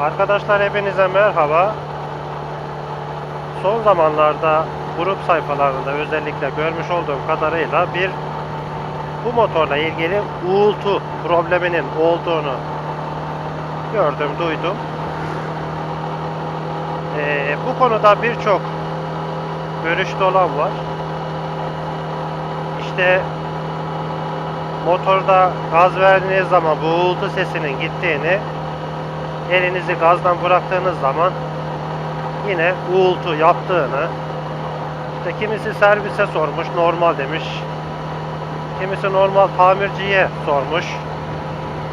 Arkadaşlar hepinize merhaba. Son zamanlarda grup sayfalarında özellikle görmüş olduğum kadarıyla bir bu motorla ilgili uğultu probleminin olduğunu gördüm, duydum. Ee, bu konuda birçok görüşte olan var. İşte motorda gaz verdiğiniz zaman bu uğultu sesinin gittiğini elinizi gazdan bıraktığınız zaman yine uğultu yaptığını işte kimisi servise sormuş normal demiş. Kimisi normal tamirciye sormuş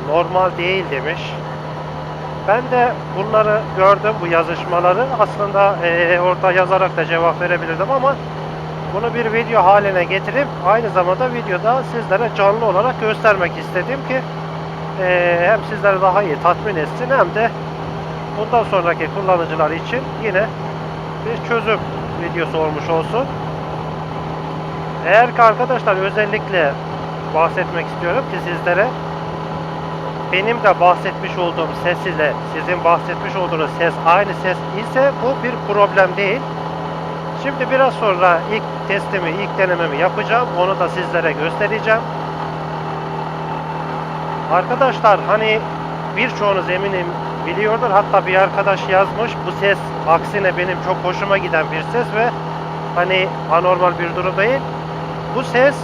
normal değil demiş. Ben de bunları gördüm bu yazışmaları. Aslında eee, orada yazarak da cevap verebilirdim ama bunu bir video haline getirip aynı zamanda videoda sizlere canlı olarak göstermek istedim ki eee, hem sizleri daha iyi tatmin etsin hem de bundan sonraki kullanıcılar için yine bir çözüm videosu olmuş olsun. Eğer ki arkadaşlar özellikle bahsetmek istiyorum ki sizlere benim de bahsetmiş olduğum ses ile sizin bahsetmiş olduğunuz ses aynı ses ise bu bir problem değil. Şimdi biraz sonra ilk testimi, ilk denememi yapacağım. Onu da sizlere göstereceğim. Arkadaşlar hani birçoğunuz eminim biliyordur. Hatta bir arkadaş yazmış. Bu ses aksine benim çok hoşuma giden bir ses ve hani anormal bir durum değil. Bu ses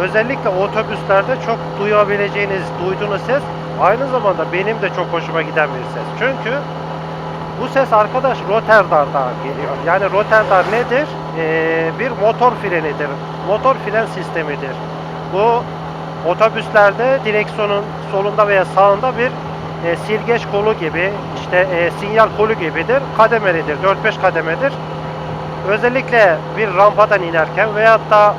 özellikle otobüslerde çok duyabileceğiniz, duyduğunuz ses aynı zamanda benim de çok hoşuma giden bir ses. Çünkü bu ses arkadaş Rotterdam'dan geliyor. Yani Rotterdam nedir? Ee, bir motor frenidir. Motor fren sistemidir. Bu otobüslerde direksiyonun solunda veya sağında bir e, silgeç kolu gibi, işte e, sinyal kolu gibidir. Kademelidir. 4-5 kademedir. Özellikle bir rampadan inerken veyahut da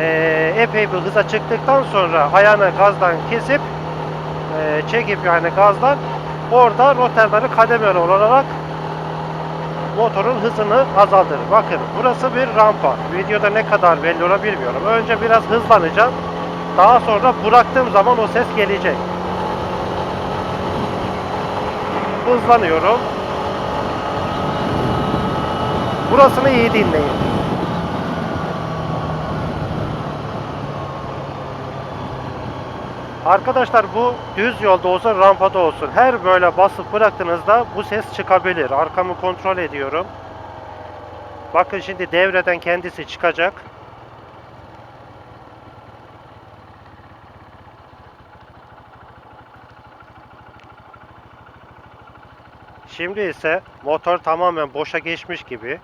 e, epey bir hıza çıktıktan sonra ayağını gazdan kesip e, çekip yani gazdan orada roterleri kademeli olarak motorun hızını azaltır. Bakın burası bir rampa. Videoda ne kadar belli olur bilmiyorum. Önce biraz hızlanacağım. Daha sonra bıraktığım zaman o ses gelecek. Hızlanıyorum. Burasını iyi dinleyin. Arkadaşlar bu düz yolda olsun rampada olsun her böyle basıp bıraktığınızda bu ses çıkabilir. Arkamı kontrol ediyorum. Bakın şimdi devreden kendisi çıkacak. Şimdi ise motor tamamen boşa geçmiş gibi.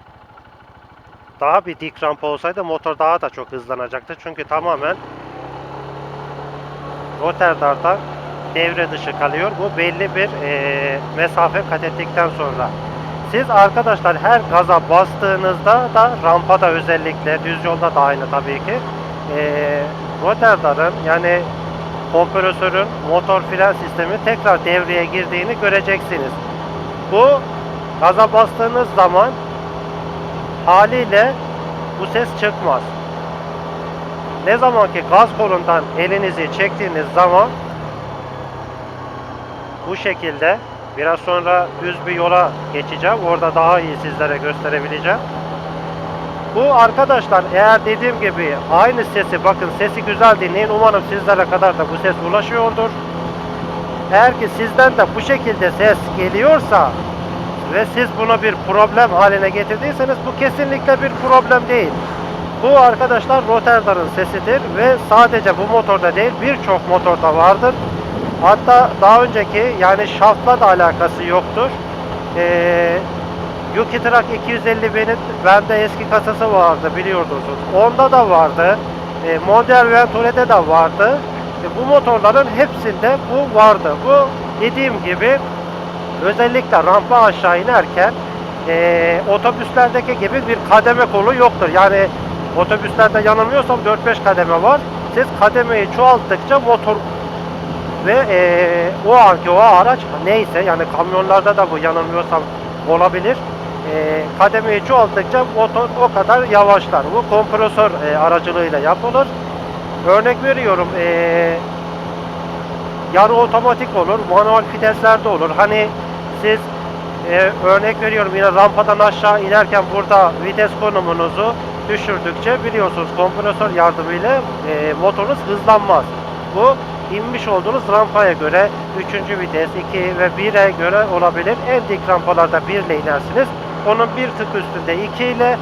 Daha bir dik rampa olsaydı motor daha da çok hızlanacaktı. Çünkü tamamen Rotterdam'da devre dışı kalıyor. Bu belli bir eee, mesafe kat ettikten sonra. Siz arkadaşlar her gaza bastığınızda da rampada özellikle düz yolda da aynı tabii ki. Eee Rotterdam'ın yani kompresörün motor fren sistemi tekrar devreye girdiğini göreceksiniz. Bu gaza bastığınız zaman haliyle bu ses çıkmaz. Ne zaman ki gaz kolundan elinizi çektiğiniz zaman bu şekilde biraz sonra düz bir yola geçeceğim. Orada daha iyi sizlere gösterebileceğim. Bu arkadaşlar eğer dediğim gibi aynı sesi bakın sesi güzel dinleyin. Umarım sizlere kadar da bu ses ulaşıyordur. Eğer ki sizden de bu şekilde ses geliyorsa ve siz bunu bir problem haline getirdiyseniz bu kesinlikle bir problem değil. Bu arkadaşlar Rotterdam'ın sesidir ve sadece bu motorda değil birçok motorda vardır. Hatta daha önceki yani şaftla da alakası yoktur. Ee, Yuki Truck 250B'nin bende eski kasası vardı biliyordunuz. Onda da vardı. E, Mondial Venture'de de vardı. E, bu motorların hepsinde bu vardı. Bu dediğim gibi özellikle rampa aşağı inerken e, otobüslerdeki gibi bir kademe kolu yoktur. Yani otobüslerde yanılmıyorsam 4-5 kademe var. Siz kademeyi çoğalttıkça motor ve e, o anki o araç neyse yani kamyonlarda da bu yanılmıyorsam olabilir. E, kademeyi çoğalttıkça motor o kadar yavaşlar. Bu kompresör e, aracılığıyla yapılır. Örnek veriyorum e, yarı otomatik olur, manuel viteslerde olur. Hani siz e, örnek veriyorum yine rampadan aşağı inerken burada vites konumunuzu düşürdükçe biliyorsunuz kompresör yardımıyla e, motorunuz hızlanmaz. Bu inmiş olduğunuz rampaya göre 3. vites, 2 ve 1'e göre olabilir. En dik rampalarda 1 ile inersiniz. Onun bir tık üstünde 2 ile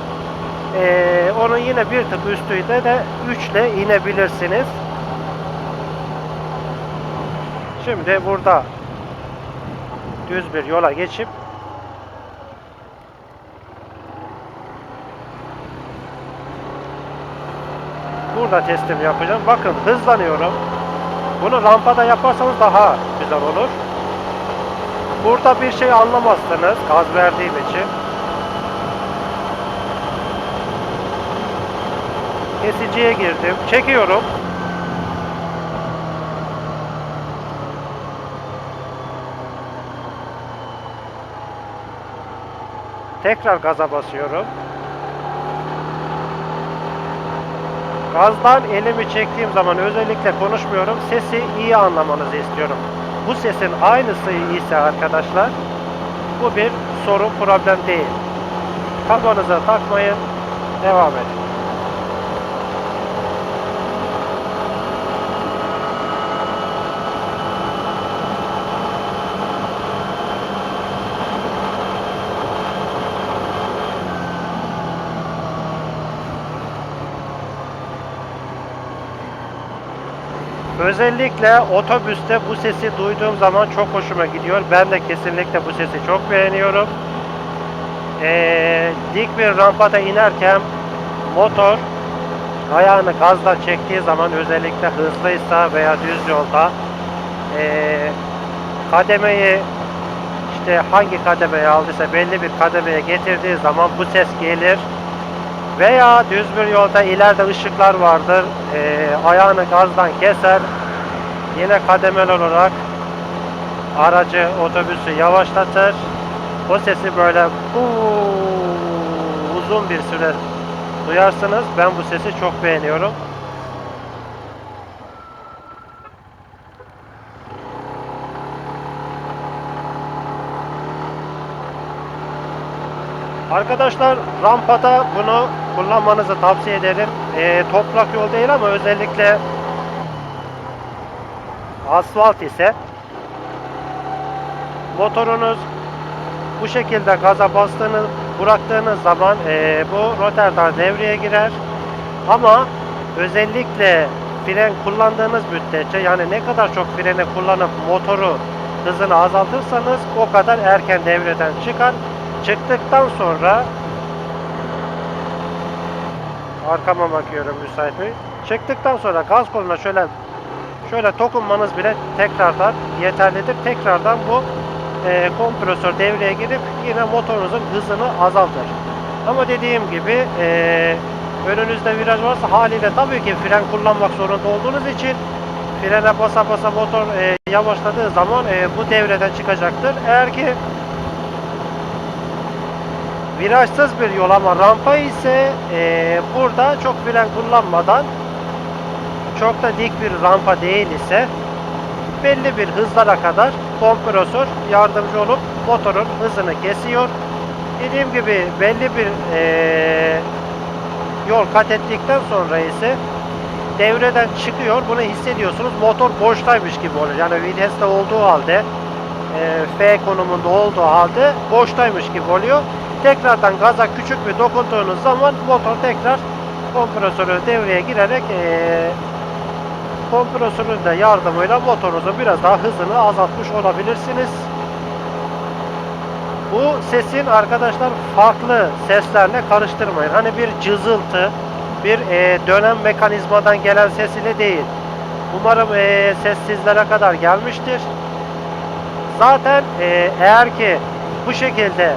e, onun yine bir tık üstünde de 3 ile inebilirsiniz. Şimdi burada düz bir yola geçip burada teslim yapacağım. Bakın hızlanıyorum. Bunu rampada yaparsanız daha güzel olur. Burada bir şey anlamazsınız gaz verdiğim için. Kesiciye girdim. Çekiyorum. Tekrar gaza basıyorum. Gazdan elimi çektiğim zaman özellikle konuşmuyorum. Sesi iyi anlamanızı istiyorum. Bu sesin aynısı ise arkadaşlar bu bir sorun problem değil. Kafanıza takmayın. Devam edin. Özellikle otobüste bu sesi duyduğum zaman çok hoşuma gidiyor. Ben de kesinlikle bu sesi çok beğeniyorum. Ee, dik bir rampada inerken motor ayağını gazla çektiği zaman özellikle hızlıysa veya düz yolda ee, kademeyi işte hangi kademeye aldıysa belli bir kademeye getirdiği zaman bu ses gelir. Veya düz bir yolda ileride ışıklar vardır. Ee, ayağını gazdan keser. Yine kademeli olarak aracı, otobüsü yavaşlatır. O sesi böyle uzun bir süre duyarsınız. Ben bu sesi çok beğeniyorum. Arkadaşlar rampada bunu kullanmanızı tavsiye ederim. Ee, toprak yol değil ama özellikle asfalt ise motorunuz bu şekilde gaza bastığınız bıraktığınız zaman ee, bu rotorlar devreye girer. Ama özellikle fren kullandığınız müddetçe yani ne kadar çok freni kullanıp motoru hızını azaltırsanız o kadar erken devreden çıkar. Çıktıktan sonra arkama bakıyorum müsait mi? Çıktıktan sonra gaz koluna şöyle şöyle dokunmanız bile tekrardan yeterlidir. Tekrardan bu e, kompresör devreye girip yine motorunuzun hızını azaltır. Ama dediğim gibi e, önünüzde viraj varsa haliyle tabii ki fren kullanmak zorunda olduğunuz için frene basa basa motor e, yavaşladığı zaman e, bu devreden çıkacaktır. Eğer ki virajsız bir yol ama rampa ise e, burada çok fren kullanmadan çok da dik bir rampa değil ise belli bir hızlara kadar kompresör yardımcı olup motorun hızını kesiyor. Dediğim gibi belli bir e, yol kat ettikten sonra ise devreden çıkıyor. Bunu hissediyorsunuz. Motor boştaymış gibi oluyor. Yani viteste olduğu halde F konumunda olduğu halde boştaymış gibi oluyor. Tekrardan gaza küçük bir dokunduğunuz zaman motor tekrar kompresörü devreye girerek e, kompresörün de yardımıyla motorunuzun biraz daha hızını azaltmış olabilirsiniz. Bu sesin arkadaşlar farklı seslerle karıştırmayın. Hani bir cızıltı, bir e, dönem mekanizmadan gelen ses ile değil. Umarım e, ses sizlere kadar gelmiştir. Zaten e, eğer ki bu şekilde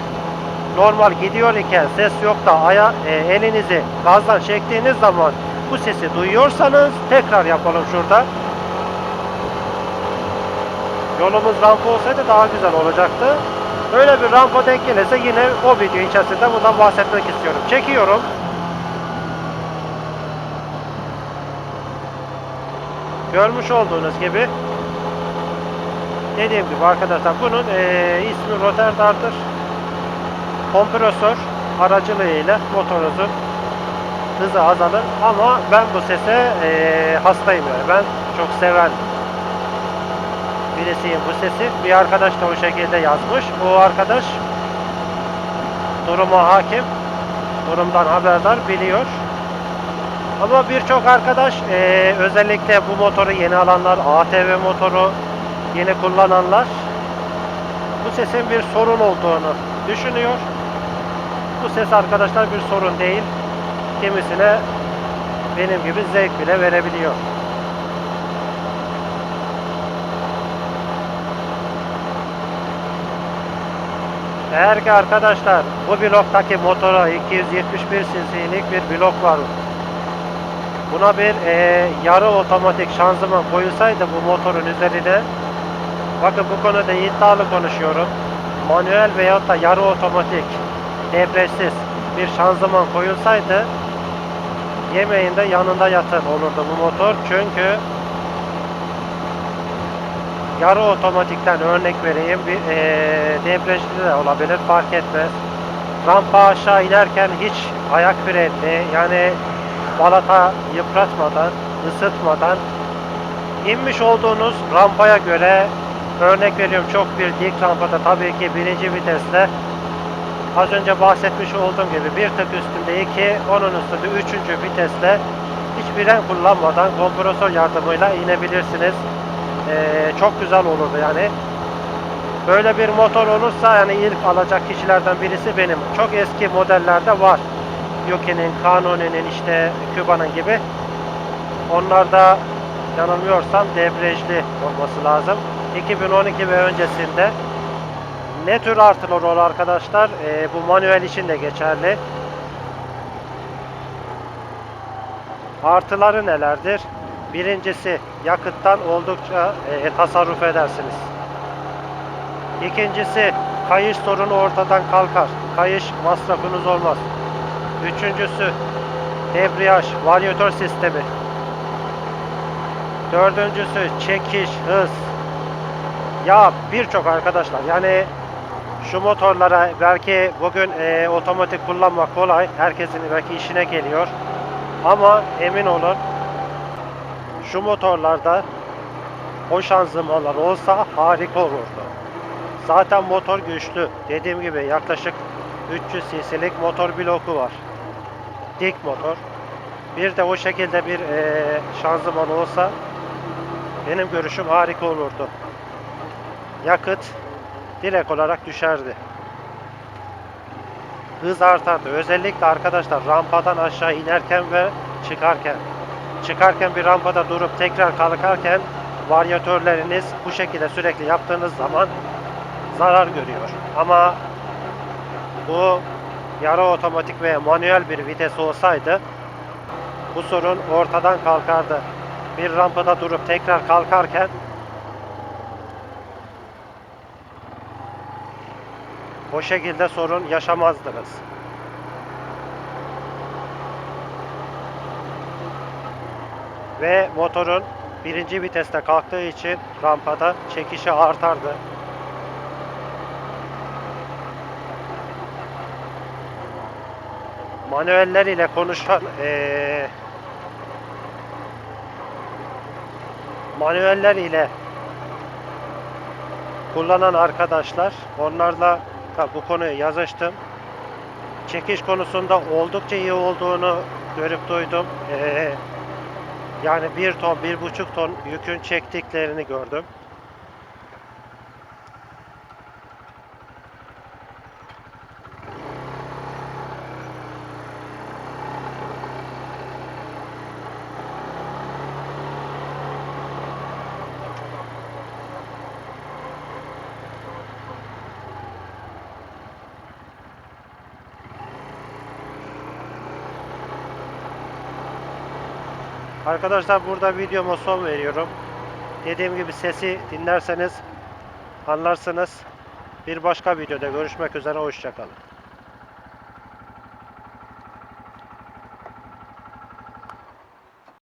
normal gidiyor iken ses yok da aya, e, elinizi gazdan çektiğiniz zaman bu sesi duyuyorsanız tekrar yapalım şurada. Yolumuz rampa olsaydı daha güzel olacaktı. Böyle bir rampa denk gelirse yine o video içerisinde bundan bahsetmek istiyorum. Çekiyorum. Görmüş olduğunuz gibi Dediğim gibi arkadaşlar bunun eee, ismi Rotterdar'dır. Kompresör aracılığıyla motorunuzun hızı azalır ama ben bu sese eee, hastayım yani. Ben çok seven birisiyim bu sesi. Bir arkadaş da o şekilde yazmış. O arkadaş duruma hakim. Durumdan haberdar biliyor. Ama birçok arkadaş eee, özellikle bu motoru yeni alanlar, ATV motoru yeni kullananlar bu sesin bir sorun olduğunu düşünüyor. Bu ses arkadaşlar bir sorun değil. Kimisine benim gibi zevk bile verebiliyor. Eğer ki arkadaşlar bu bloktaki motora 271 cc'lik bir blok var. Buna bir eee, yarı otomatik şanzıman koyulsaydı bu motorun üzerine bakın bu konuda iddialı konuşuyorum. Manuel veyahut da yarı otomatik debriyajsız bir şanzıman koyulsaydı yemeğinde yanında yatır olurdu bu motor. Çünkü yarı otomatikten örnek vereyim bir eee debriyajlı da olabilir fark etmez. Rampa aşağı inerken hiç ayak frenli yani balata yıpratmadan, ısıtmadan inmiş olduğunuz rampaya göre örnek veriyorum çok bir dik rampada tabii ki birinci vitesle az önce bahsetmiş olduğum gibi bir tık üstünde iki, onun üstünde üçüncü vitesle hiç fren kullanmadan kompresör yardımıyla inebilirsiniz. Ee, çok güzel olurdu yani. Böyle bir motor olursa yani ilk alacak kişilerden birisi benim. Çok eski modellerde var. Yuki'nin, Kanoni'nin işte Cuba'nın gibi. Onlarda yanılmıyorsam debriyajlı olması lazım. 2012 ve öncesinde ne tür artılar olur arkadaşlar? Ee, bu manuel için de geçerli. Artıları nelerdir? Birincisi yakıttan oldukça e, tasarruf edersiniz. İkincisi kayış sorunu ortadan kalkar. Kayış masrafınız olmaz. Üçüncüsü debriyaj, varyatör sistemi. Dördüncüsü çekiş, hız. Ya birçok arkadaşlar yani şu motorlara belki bugün e, otomatik kullanmak kolay. Herkesin belki işine geliyor. Ama emin olun şu motorlarda o şanzımanlar olsa harika olurdu. Zaten motor güçlü. Dediğim gibi yaklaşık 300 cc'lik motor bloku var. Dik motor. Bir de o şekilde bir eee, şanzıman olsa benim görüşüm harika olurdu. Yakıt direkt olarak düşerdi. Hız artardı. Özellikle arkadaşlar rampadan aşağı inerken ve çıkarken. Çıkarken bir rampada durup tekrar kalkarken varyatörleriniz bu şekilde sürekli yaptığınız zaman zarar görüyor. Ama bu yarı otomatik veya manuel bir vites olsaydı bu sorun ortadan kalkardı. Bir rampada durup tekrar kalkarken o şekilde sorun yaşamazdınız. Ve motorun birinci viteste kalktığı için rampada çekişi artardı. manueller ile konuşan eee manueller ile kullanan arkadaşlar onlarla da bu konuyu yazıştım. Çekiş konusunda oldukça iyi olduğunu görüp duydum. Eee, yani bir ton, bir buçuk ton yükün çektiklerini gördüm. Arkadaşlar burada videoma son veriyorum. Dediğim gibi sesi dinlerseniz anlarsınız. Bir başka videoda görüşmek üzere. Hoşçakalın.